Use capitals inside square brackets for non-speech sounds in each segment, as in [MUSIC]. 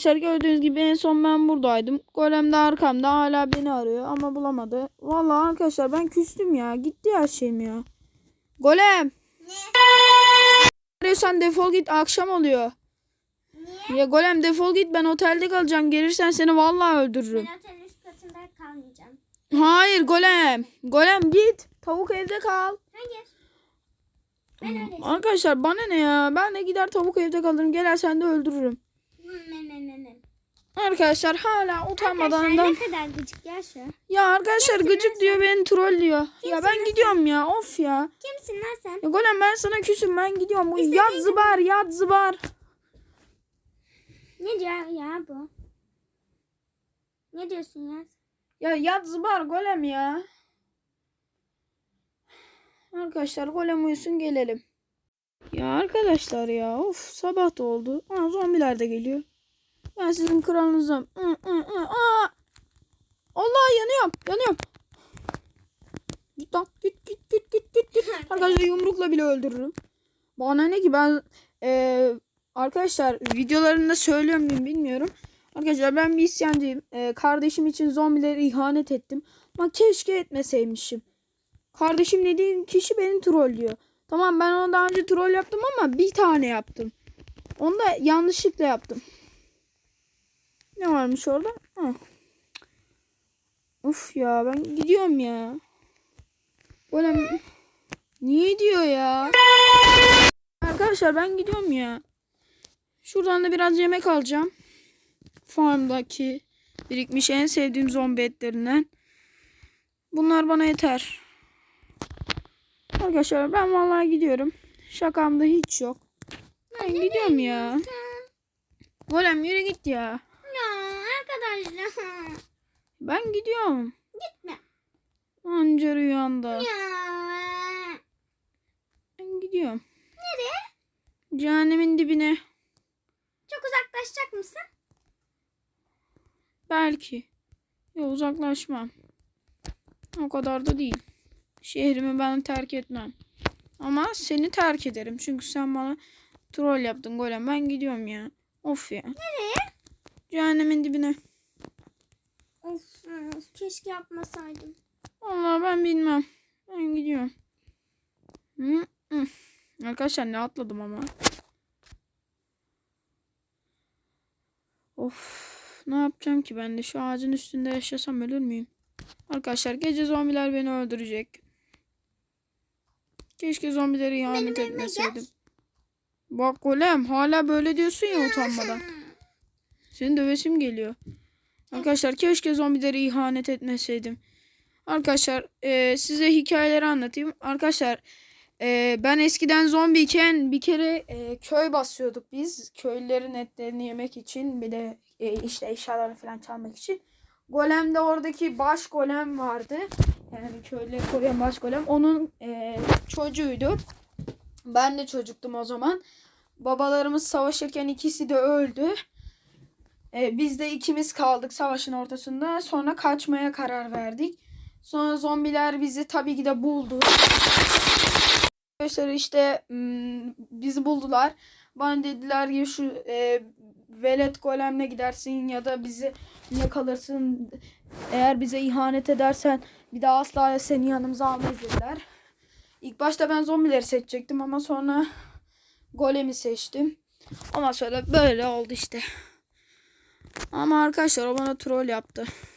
Arkadaşlar gördüğünüz gibi en son ben buradaydım. Golem de arkamda hala beni arıyor ama bulamadı. Vallahi arkadaşlar ben küstüm ya. Gitti her şeyim ya. Golem. Ne? Arıyorsan defol git akşam oluyor. Niye? Ya Golem defol git ben otelde kalacağım. Gelirsen seni vallahi öldürürüm. Ben otelin üst katında kalmayacağım. Hayır Golem. Golem git. Tavuk evde kal. Hayır. Ben öyle Arkadaşlar bana ne ya? Ben de gider tavuk evde kalırım. Gelersen de öldürürüm. Arkadaşlar hala utanmadan da- ne kadar gıcık ya şu. Ya arkadaşlar gıcık diyor beni troll diyor. Ya ben gidiyorum ya of ya. Kimsin lan sen? Ya Golem ben sana küsüm ben gidiyorum. Bu İstediğin yat zıbar yat zıbar. Ne diyor ya bu? Ne diyorsun ya? Ya yat zıbar Golem ya. Arkadaşlar Golem uyusun gelelim. Ya arkadaşlar ya of sabah da oldu. Aa, zombiler de geliyor. Ben sizin kralınızım. Allah yanıyorum yanıyorum. Git lan git git git git git git. [LAUGHS] Arkadaşlar yumrukla bile öldürürüm. Bana ne ki ben eee, arkadaşlar videolarında söylüyor muyum bilmiyorum. Arkadaşlar ben bir isyancıyım. Eee, kardeşim için zombilere ihanet ettim. Ama keşke etmeseymişim. Kardeşim dediğim kişi beni trollüyor. Tamam ben ona daha önce troll yaptım ama bir tane yaptım. Onu da yanlışlıkla yaptım. Ne varmış orada? Ha. Uf ya ben gidiyorum ya. Böyle niye diyor ya? Arkadaşlar ben gidiyorum ya. Şuradan da biraz yemek alacağım. Farmdaki birikmiş en sevdiğim zombi etlerinden. Bunlar bana yeter. Arkadaşlar ben vallahi gidiyorum. Şakamda hiç yok. Ben gidiyorum ya. Golem yürü git ya. Arkadaşlar. [LAUGHS] Ben gidiyorum. Gitme. Anca rüyanda. Ya. Ben gidiyorum. Nereye? Cehennemin dibine. Çok uzaklaşacak mısın? Belki. Ya uzaklaşmam. O kadar da değil. Şehrimi ben terk etmem. Ama seni terk ederim. Çünkü sen bana troll yaptın golem. Ben gidiyorum ya. Of ya. Nereye? Cehennemin dibine. Of, of keşke yapmasaydım. Vallahi ben bilmem. Ben gidiyorum. Hı, hı. Arkadaşlar ne atladım ama. Of. Ne yapacağım ki ben de şu ağacın üstünde yaşasam ölür müyüm? Arkadaşlar gece zombiler beni öldürecek. Keşke zombileri ihanet etmeseydim. Bak golem hala böyle diyorsun ya utanmadan. Senin dövesim geliyor. Arkadaşlar keşke zombileri ihanet etmeseydim. Arkadaşlar e, size hikayeleri anlatayım. Arkadaşlar e, ben eskiden zombiyken bir kere e, köy basıyorduk biz. Köylülerin etlerini yemek için bir de e, işte eşyalarını falan çalmak için. Golem oradaki baş golem vardı. Yani köyleri koruyan baş golem. Onun e, çocuğuydu. Ben de çocuktum o zaman. Babalarımız savaşırken ikisi de öldü. E, biz de ikimiz kaldık savaşın ortasında. Sonra kaçmaya karar verdik. Sonra zombiler bizi tabii ki de buldu. Arkadaşlar işte hmm, bizi buldular. Bana dediler ki şu e, velet golemle gidersin ya da bizi ne kalırsın. Eğer bize ihanet edersen bir daha asla seni yanımıza almayız dediler. İlk başta ben zombileri seçecektim ama sonra golemi seçtim. Ondan sonra böyle oldu işte. Ama arkadaşlar o bana troll yaptı. [LAUGHS]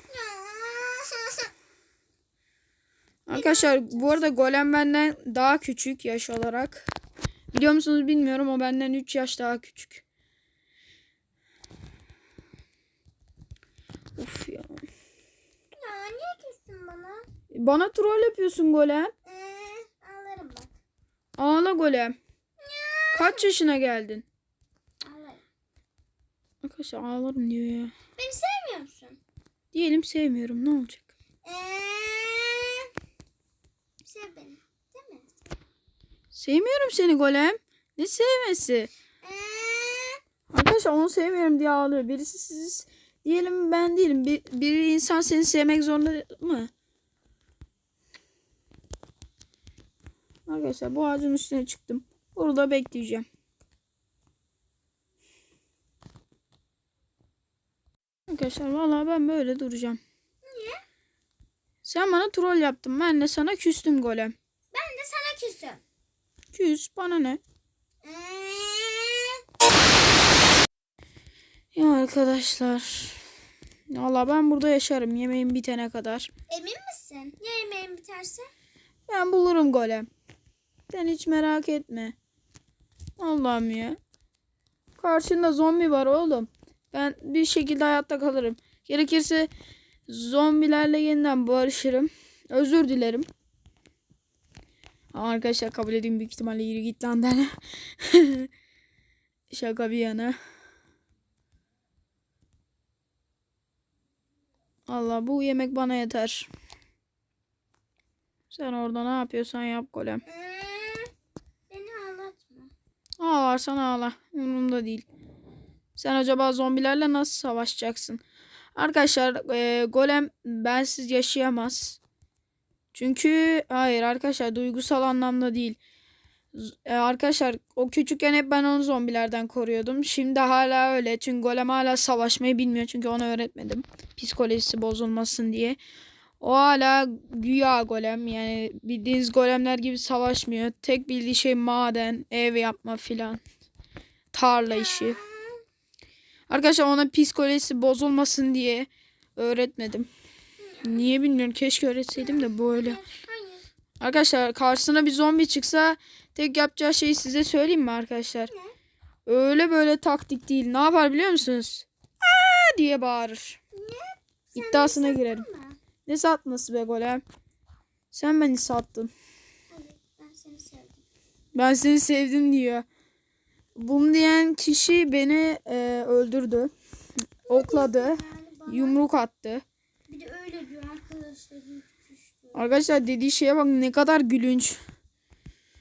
Arkadaşlar bu arada Golem benden daha küçük yaş olarak. Biliyor musunuz bilmiyorum o benden 3 yaş daha küçük. Uf ya. ya niye küstün bana? Bana troll yapıyorsun Golem. Ee, ağlarım bak. Ağla Golem. Kaç yaşına geldin? Arkadaşlar ağlarım diyor ya. Beni sevmiyor musun? Diyelim sevmiyorum ne olacak? Ee, sev beni. Değil mi? Sevmiyorum seni Golem. Ne sevmesi? Ee, Arkadaşlar onu sevmiyorum diye ağlıyor. Birisi sizi diyelim ben değilim. Bir, bir insan seni sevmek zorunda mı? Arkadaşlar bu ağacın üstüne çıktım. Burada bekleyeceğim. Arkadaşlar vallahi ben böyle duracağım. Niye? Sen bana troll yaptın. Ben de sana küstüm golem. Ben de sana küsüm. Küs bana ne? Ee, Ya arkadaşlar. Valla ben burada yaşarım yemeğim bitene kadar. emin misin? Ya yemeğin biterse? Ben bulurum golem. Sen hiç merak etme. Allah'ım ya. Karşında zombi var oğlum. Ben bir şekilde hayatta kalırım. Gerekirse zombilerle yeniden barışırım. Özür dilerim. Ama arkadaşlar kabul edeyim büyük ihtimalle yürü git lan der. [LAUGHS] Şaka bir yana. Allah bu yemek bana yeter. Sen orada ne yapıyorsan yap golem. Ee, beni ağlatma. Ağlarsan ağla. Umurumda değil. Sen acaba zombilerle nasıl savaşacaksın? Arkadaşlar e, golem bensiz yaşayamaz. Çünkü hayır arkadaşlar duygusal anlamda değil. E, arkadaşlar o küçükken hep ben onu zombilerden koruyordum. Şimdi hala öyle. Çünkü golem hala savaşmayı bilmiyor. Çünkü ona öğretmedim. Psikolojisi bozulmasın diye. O hala güya golem. Yani bildiğiniz golemler gibi savaşmıyor. Tek bildiği şey maden, ev yapma filan. Tarla işi. Arkadaşlar ona psikolojisi bozulmasın diye öğretmedim. Niye bilmiyorum. Keşke öğretseydim de böyle. Arkadaşlar karşısına bir zombi çıksa tek yapacağı şeyi size söyleyeyim mi arkadaşlar? Öyle böyle taktik değil. Ne yapar biliyor musunuz? Aa diye bağırır. İddiasına girerim. Ne satması be golem? Sen beni sattın. hayır, ben seni sevdim. Ben seni sevdim diyor. Bunu diyen kişi beni e, öldürdü. Okladı. Yumruk attı. bir de öyle diyor arkadaşlarım küçüştü. Arkadaşlar dediği şeye bak ne kadar gülünç.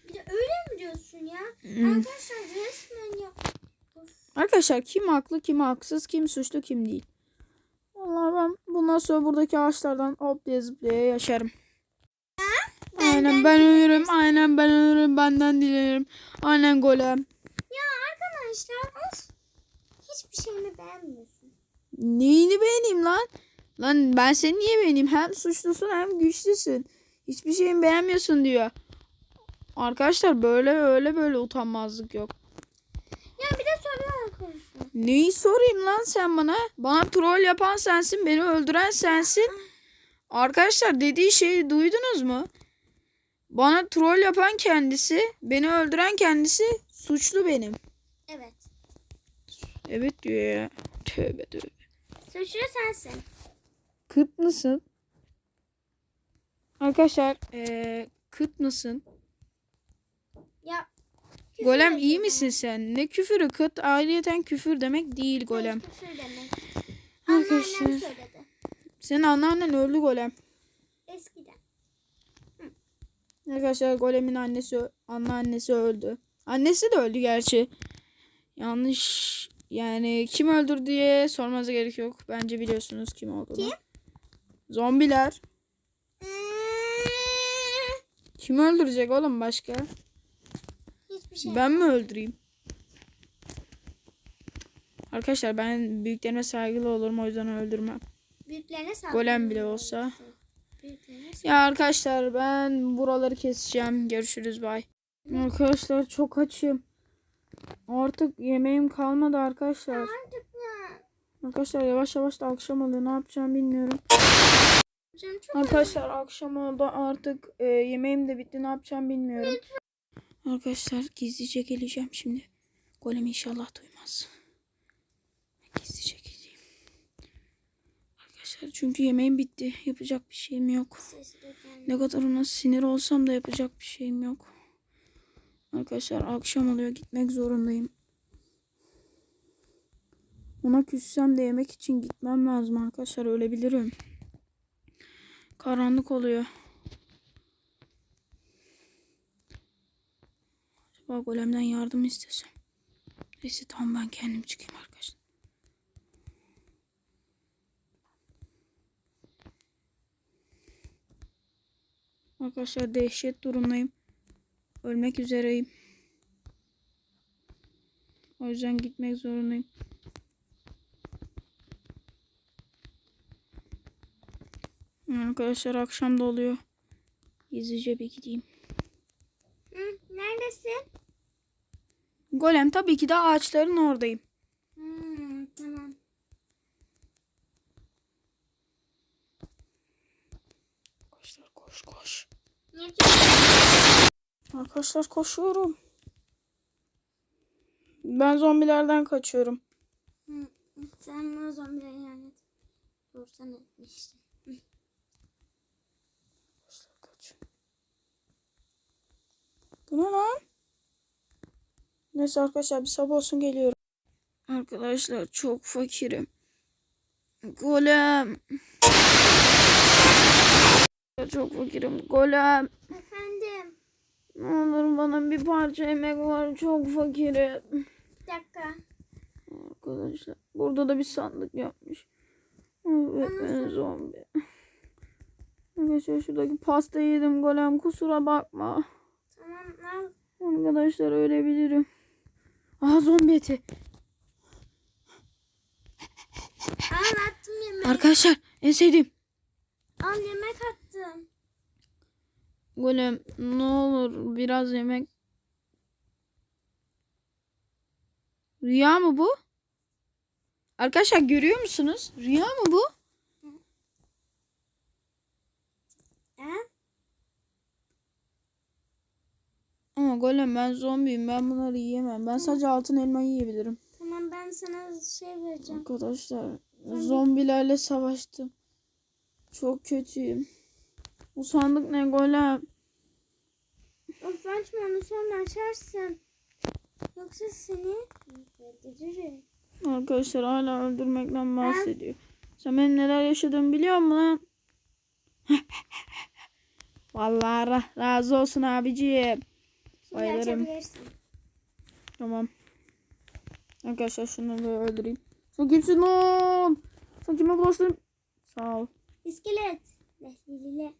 Bir de öyle mi diyorsun ya? Hmm. Arkadaşlar resmen ya. Arkadaşlar kim haklı kim haksız kim suçlu kim değil. Vallahi ben bundan sonra buradaki ağaçlardan hoplaya zıplaya yaşarım. Aynen ben ölürüm. Aynen ben ölürüm. Benden dilerim. Aynen golem. Hiçbir şeyimi beğenmiyorsun. Neyini beğeneyim lan? Lan ben seni niye beğeneyim? Hem suçlusun hem güçlüsün. Hiçbir şeyimi beğenmiyorsun diyor. Arkadaşlar böyle öyle böyle utanmazlık yok. Ya bir de soruyor arkadaşlar. Neyi sorayım lan sen bana? Bana troll yapan sensin, beni öldüren sensin. Arkadaşlar dediği şeyi duydunuz mu? Bana troll yapan kendisi, beni öldüren kendisi, suçlu benim. Evet. Evet diyor ya. Tövbe tövbe. Suçlu sensin. Kıt mısın? Arkadaşlar eee kıt mısın? Ya. küfür Golem iyi ediyorum. misin sen? Ne küfürü kıt ayrıyeten küfür demek değil golem. Evet, küfür demek. Arkadaşlar. Anneannem söyledi. Senin anneannen öldü golem. Eskiden. Arkadaşlar golemin annesi anneannesi öldü. Annesi de öldü gerçi. Yanlış yani kim öldürdü diye sormanıza gerek yok. Bence biliyorsunuz kim olduğunu. Kim? Zombiler. Kim öldürecek oğlum başka? Hiçbir şey. Ben mi öldüreyim? Arkadaşlar ben büyüklerime saygılı olurum o yüzden öldürmem. Büyüklerine sağlık. Golem bile olsa. Ya arkadaşlar ben buraları keseceğim. Görüşürüz bay. Arkadaşlar çok açım. Artık yemeğim kalmadı arkadaşlar. Arkadaşlar yavaş yavaş da akşam oluyor. Ne yapacağım bilmiyorum. Arkadaşlar akşam oldu artık e, yemeğim de bitti. Ne yapacağım bilmiyorum. Arkadaşlar gizlice geleceğim şimdi. Golem inşallah duymaz. Gizlice geleyim. Arkadaşlar çünkü yemeğim bitti. Yapacak bir şeyim yok. Ne kadar ona sinir olsam da yapacak bir şeyim yok. Arkadaşlar akşam oluyor gitmek zorundayım. Ona küssem de yemek için gitmem lazım arkadaşlar ölebilirim. Karanlık oluyor. Acaba golemden yardım istesem. Neyse tamam ben kendim çıkayım arkadaşlar. Arkadaşlar dehşet durumdayım. Ölmek üzereyim. O yüzden gitmek zorundayım. Arkadaşlar akşam da oluyor. Gizlice bir gideyim. Hı, neredesin? Golem tabii ki de ağaçların oradayım. Arkadaşlar koşuyorum. Ben zombilerden kaçıyorum. Hı, sen bana zombileri yani. Dursan etmiştin. Bu ne lan? Neyse arkadaşlar bir sabah olsun geliyorum. Arkadaşlar çok fakirim. Golem. Çok fakirim. Golem. Efendim. Ne olur bana bir parça yemek var. Çok fakirim. Bir dakika. Arkadaşlar burada da bir sandık yapmış. Evet ben zombi. Arkadaşlar şuradaki pastayı yedim golem kusura bakma. Tamam al. Arkadaşlar ölebilirim. Aha zombi eti. Al attım yemek. Arkadaşlar en sevdiğim. Al yemek attım. Golem ne olur biraz yemek. Rüya mı bu? Arkadaşlar görüyor musunuz? Rüya mı bu? Ama golem ben zombiyim. Ben bunları yiyemem. Ben sadece altın elma yiyebilirim. Tamam ben sana şey vereceğim. Arkadaşlar zombilerle savaştım. Çok kötüyüm. Bu sandık ne golem? Of açma onu sonra açarsın. Yoksa seni öldürürüm. Arkadaşlar hala öldürmekten bahsediyor. Sen benim neler yaşadığımı biliyor musun lan? [LAUGHS] Vallahi ra- razı olsun abiciğim. Şimdi Bayılırım. açabilirsin. Tamam. Arkadaşlar şunu bir öldüreyim. Sen kimsin lan? Sen kime bulaştın? Sağ ol. İskelet. Lehlilile.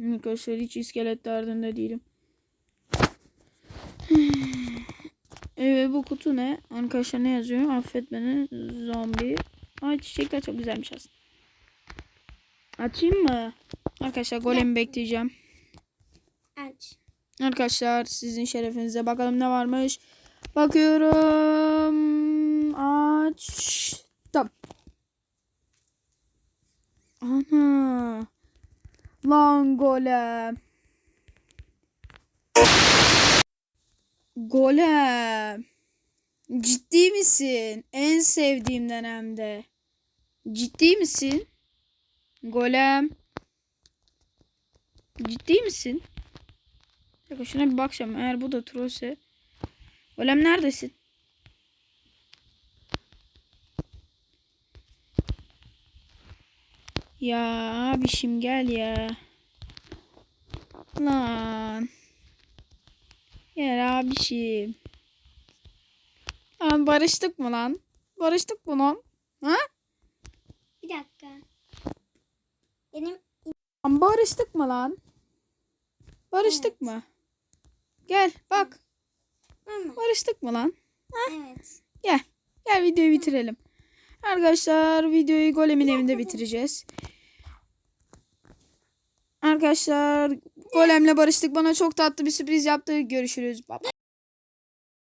Arkadaşlar hiç iskelet derdinde değilim. [SIGHS] Evet bu kutu ne? Arkadaşlar ne yazıyor? Affet beni zombi. Ay çiçekler çok güzelmiş aslında. Açayım mı? Arkadaşlar golemi bekleyeceğim. Aç. Arkadaşlar sizin şerefinize bakalım ne varmış. Bakıyorum. Açtım. Ana. Lan golem. Golem. Ciddi misin? En sevdiğimden hem de. Ciddi misin? Golem. Ciddi misin? Şuna bir bakacağım. Eğer bu da trollse. Golem neredesin? Ya abişim gel ya. Lan. Gel abişim. Lan barıştık mı lan? Barıştık mı lan? Ha? Bir dakika. Benim Lan barıştık mı lan? Barıştık Evet. mı? Gel bak. Ama, Barıştık mı lan? evet. Gel. Gel videoyu bitirelim. Arkadaşlar videoyu Golem'in evinde bitireceğiz. Arkadaşlar Golem'le barıştık. Bana çok tatlı bir sürpriz yaptı. Görüşürüz. Baba.